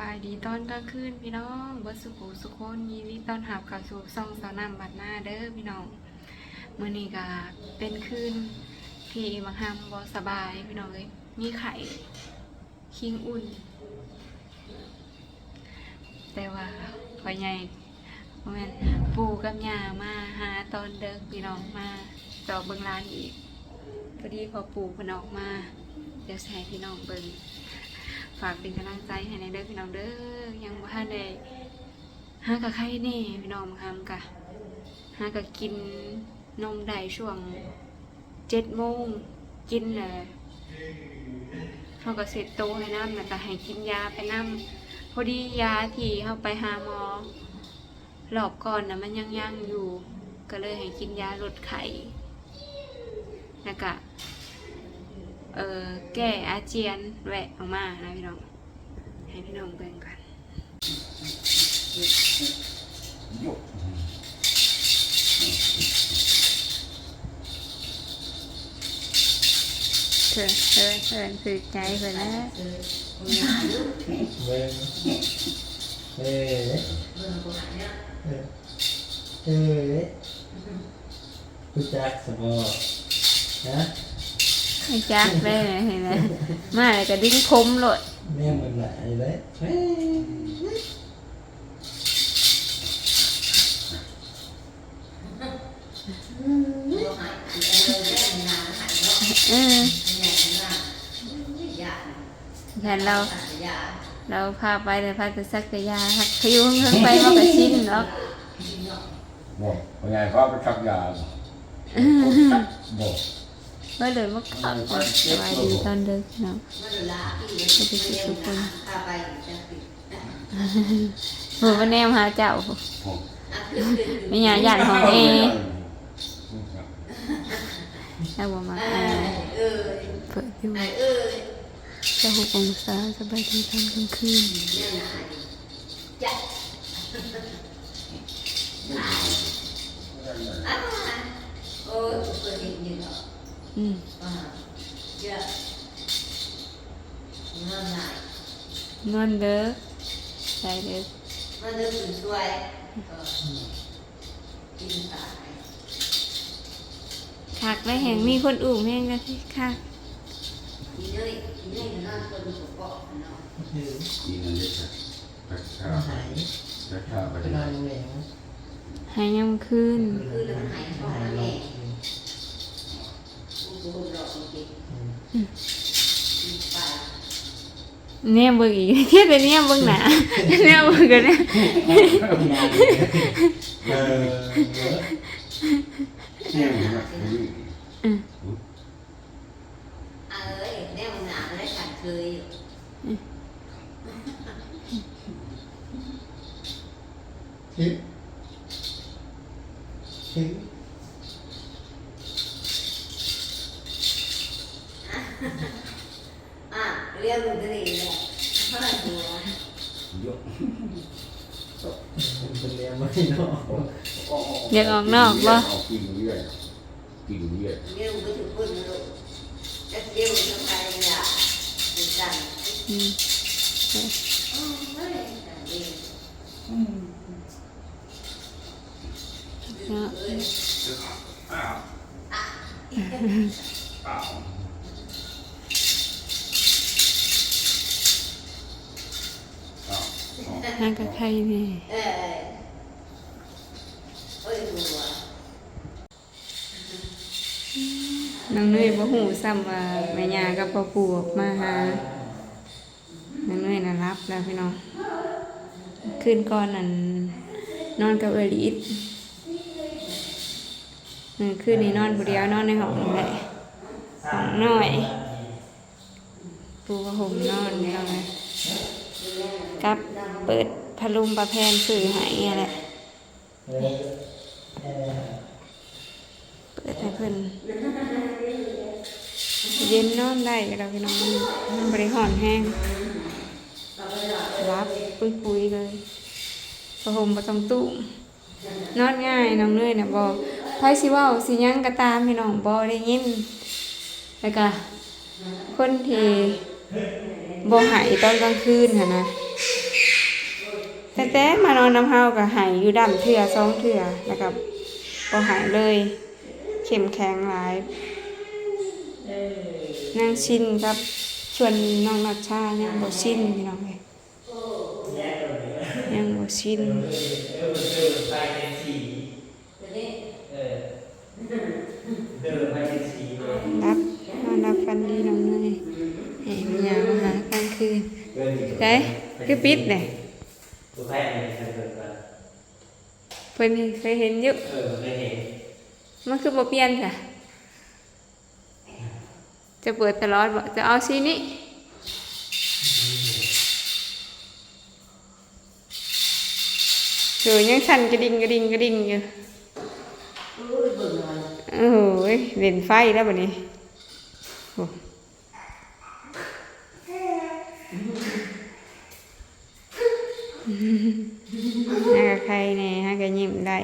บายดีตอนกลางคืนพี่น้องบิดสุขุสุขคนยินดีต้อนรับเข้าสู่ซองสาวนำบัดหน้าเด้อพี่น้องมื้อนี้ก็เป็นคืนที่บางฮัมบ่สบายพี่น้องเอ้ยมีไข่คิงอุ่น แต่ว่าพอใหญ่แม่นปู่กับย่ามาหาตอนเด็กพี่น้องมาจอบเบิ่งร้านอีกพอดีพอปู่พิ่นออกมา เดี๋ยวสิให้พี่น้องเบิ่ง ฝากเป็นกำลังใจให้ในเด้อพี่น้องเด้อยังบ่ทันได้หากับใครแน่พี่น้องทำกะหากับกินนมได้ช่วงเจ็ดโมงกินเลยเขาก็เสร็จโตวให้น้ำแล้วก็ให้กินยาไปน้ำพอดียาที่เขาไปหาหมอหลอบก่อนนะมันยังยังอยู่ ก็เลยให้กินยาลดไข้แล้วก็ เออแก้อาเจียนแหวะออกมานะพี่น้อง ให้พี่น้องเบิ่งกัน Yok. เถินเถินเถินคือใจเพิ่นนะเว้ยเอ้ยเอ้ยกูจักสมอฮะ ให้จักได้ไหมเห็นไหมมาแล้วก็ดึงคมโลดแม่งมันไหลเลยเฮ้ยเออแทนเรา เราพาไปเลยพาไปสักกะยาหักพยุงเพิ่งไปว่าก็ชินเนาะ Bộ, hồi ngày có cái cặp gà. Bộ. ก็เลยมาขับสบายดีตอนเด็กเนาะก็จะคิดทุกคนหนูมาแนมหาเจ้าไม่อยากหยาดของเอถ้าว่ามาอ่าเปิดอยู่จะหกองศาสบายดีตอนกลางคืนอื มนอนเด้อใช่เด้อคักและแห่งมีคนอุ่มแห่งนะที่คักคือ Nhìn là biết rồi. Cặp มัน gà. หาย Cặp gà ไป phải นอน đi. โรงแรมหายยำคืนหายล งเนี่ยเบิ่งอีกเทียบแต่เนี่ยเบิ่งหนาเนี่ยเบิ่งกันเนี่ยเออ Xem mà nó phải đi. คิดคิด เรียกมันจะดีเลย Yok. มันเป็นเรียนไม่นอกอยากออกนอกบ่ Học kinh nghiệm. Kinh nghiệm. เรียกมันไปถึงคนลูกจะเรียกมันจะไปเนี่ยติดกันอืมไม่ได้ดีเนาะ Ảo. หางกับใครเนี่ยเออโอ้ยหัว น้องเนยบ่หูซ้ำว่าแม่ยากับพ่อปู่ออกมาหาน้องเนยน่ะรับแล้วพี่น้องคืนก่อนนั่นนอนกับเอลิสคืนนี้นอนผู้เดียวนอนในห้องนั่นแหละห้องน้อย ปูกระห่มนอนนี่เอาไงกับเปิดพัดลมประแพนสื่อหายอะไร เปิดให้เพิ่นเย็นนอนได้ก็เราพี่น้องมันบริหอนแห้งรับปุยปุยๆเลยประหมประต้องตุ้มนอนง่ายน้องเนยเนี่ยบอกไพสิว่าสิยังก็ตามพี่น้องบอได้ยินแล้วก็คนที่บ่หายตอนกลางคืนหั่นนะแต่แต่มานอนน้ำเฮาก็หายอยู่ดำเถื่อสองเถื่อแล้วก็บ่หายเลย เข้มแข็งหลายนางชินกับส่วนน้องนัชชายังบ่ชินพี่น้องเอ้ยยังบ่ชินเออเดินไปเป็นสีตัวนี้เออเดินไปเป็นสีเลยรับนอนรับฟันดีน้องเนยให้มันยามมาหากลางคืนเดินอีกได้คือปิดเนี่ยตัวแพ้เนี่ยจะเกิดกันเพิ่นเคยเห็นอยู่เออไม่เห็นมันคือบ่เปลี่ยนค่ะ จะเปิดตลอดบ่จะเอาสีนี้โหยังสั่นกระดิ่งกระดิ่งกระดิ่งอยู่อุ้ยเบิ่งหน่อยโอ้โหเล่นไฟแล้วบัดนี้โอ้ฮะกับใครแน่ฮะกับยิ้มได้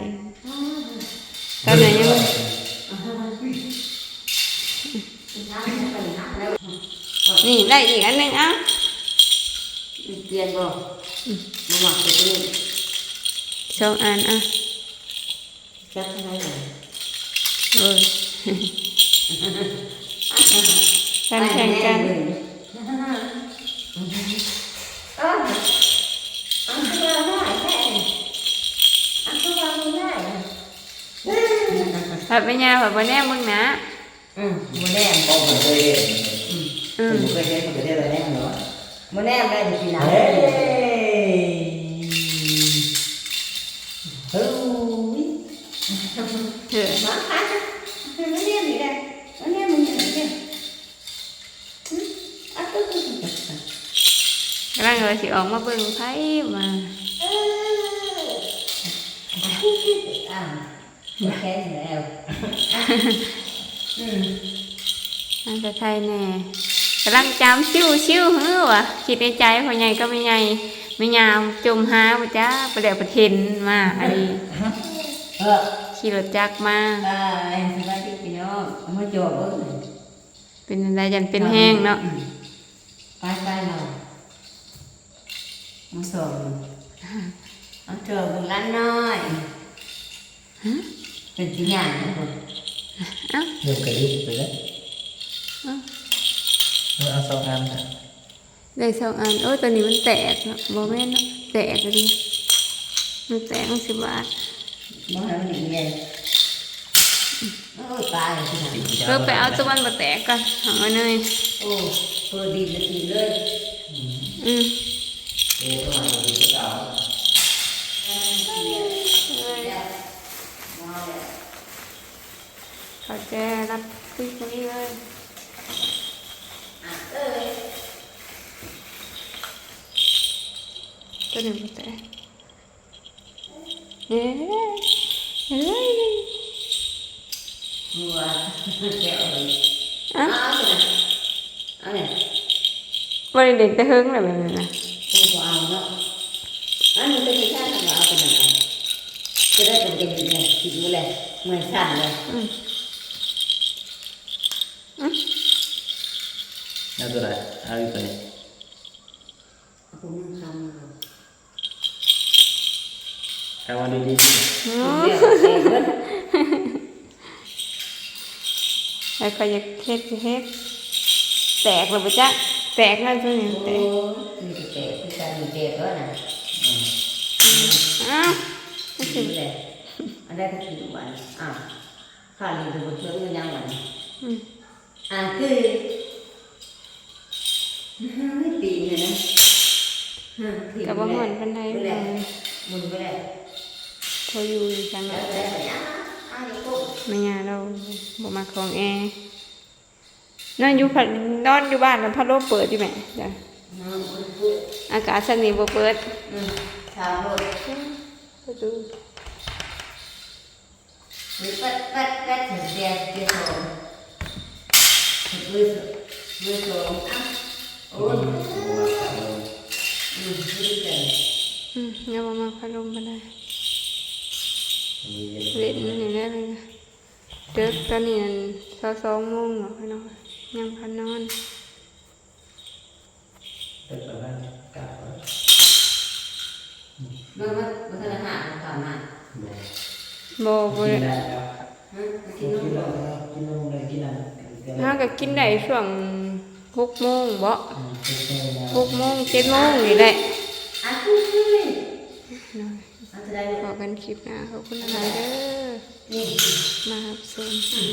ตอนไหนยังน้ำมันเป็นหนักแล้วนี่ได้อีก ผัดไม่ยาผัดบะแน่มึงนะอืมโมแนมก็ผมเคยเห็นอืมผมเคยเห็นผมเคยเห็นอะไรแน่นอนโมแนมได้จะกินน้ำเฮ้ยเฮ้ยเถอะมาค่ะโมแนมนี่ได้โมแนมมึงจะไหนเนี่ยอะตุ๊กตุ๊กตุ๊กกำลังเลยสิออกมาเบิ่งไพ่มาอ่า แค่นี้แล้วอืมอันจะไทยแน่กำลังจำชิวชิวเฮ้อวะคิดในใจพ่อใหญ่ก็ไม่ใหญ่ไม่ยามจมหาปะจ้าประเดี๋ยวประเทนมาอันนี้เออขี่รถจักรมาอ่าสวัสดีพี่น้องเอามาจบเบิ่งเป็นอะไรยันเป็นแห้งเนาะไปไปเรามาส่งเอาเจอเบิ่งร้านน้อยเป็นที่งานนะคนเอ้าเดี๋ยวกระดิบไปแล้วเอ้าเอาสองอันนะได้สองอันโอ้ย ตัวนี้มันแตกเนาะบอแม่นเนาะแตกเลยดิมันแตกมันสิบบาทมาให้มันดีเลยโอ้ยตายที่ไหน เออไปเอาตัวมันมาแตกกันหามาหน่อยโอ้เปิดดีเลยดีเลยอืมเอ๊ะต้อ งมาดูที่เก่าเขาแจรับคุยคนนี้เลยตัวหนึ่งมาแตกเฮ้ยเฮ้ยหัวแก้วเลยอะเอา ไงจะได้เป็นยังไงคิดมาเลยเหมือนสั่นเลยอืมเอาตัวไหนเอาอีกตัวนี้ผมยังทำอยู่เอามาดีๆโอ้เดี๋ยวเดี๋ยวเดี๋ยวแล้วก็อยากเฮ็ดสิเฮ็ดแตกเลยปะจ๊ะแตกแล้วตัวนี้โอ้แตกยมีแต่เตะคือการมีเตะด้วยนะอ้าวคิดเลยอันได้ก็คิดวันอ้าวข้าลีดูบนเชือกมันยังวันอืมอ่าคือไม่ตีเลยนะกับว่าหอนปันไดไปเลเลยยมุนไปเลยพออยู่จังแล้วเลยแต่เนี่ยอันนี้ปุ๊บไม่ยาเราบ่มาของแอร์นอนอยู่พัดนอนอยู่บ้านแล้วพัดลมเปิดอยู่แหม่จ้ะน้องปุ๊บปุ๊บอากาศสักนี้บ่เปิดอืมชาวโลดประตูหรือปัดปัดปัดถึงเดียเดียสองมือมือสองอะ โอ้ยอืมดีเลยอืมอย่าบ่มาพัดลมปานใดเล่นนี่ได้เลยนะเด็กตอนนี้นั่นสอสองโมงเนาะพี่น้องยังพันนอนเป็นแบบนั้นกลับมันมันมันธนาคารผ่านมาบอกบ่บ่กินได้ได้แล้วฮะกิกินนนมนบ่มกินนมเลยกินอะไรกินเฮาก็กินได้ช่วง 6โมงบ่อืมกินไปแล้ว6โมง7โมงนี่แหละอะคุณคุณนี่เนาะอันจะได้พอกันคลิปหน้าขอบคุณหลายเด้อนี่มารับชมอืม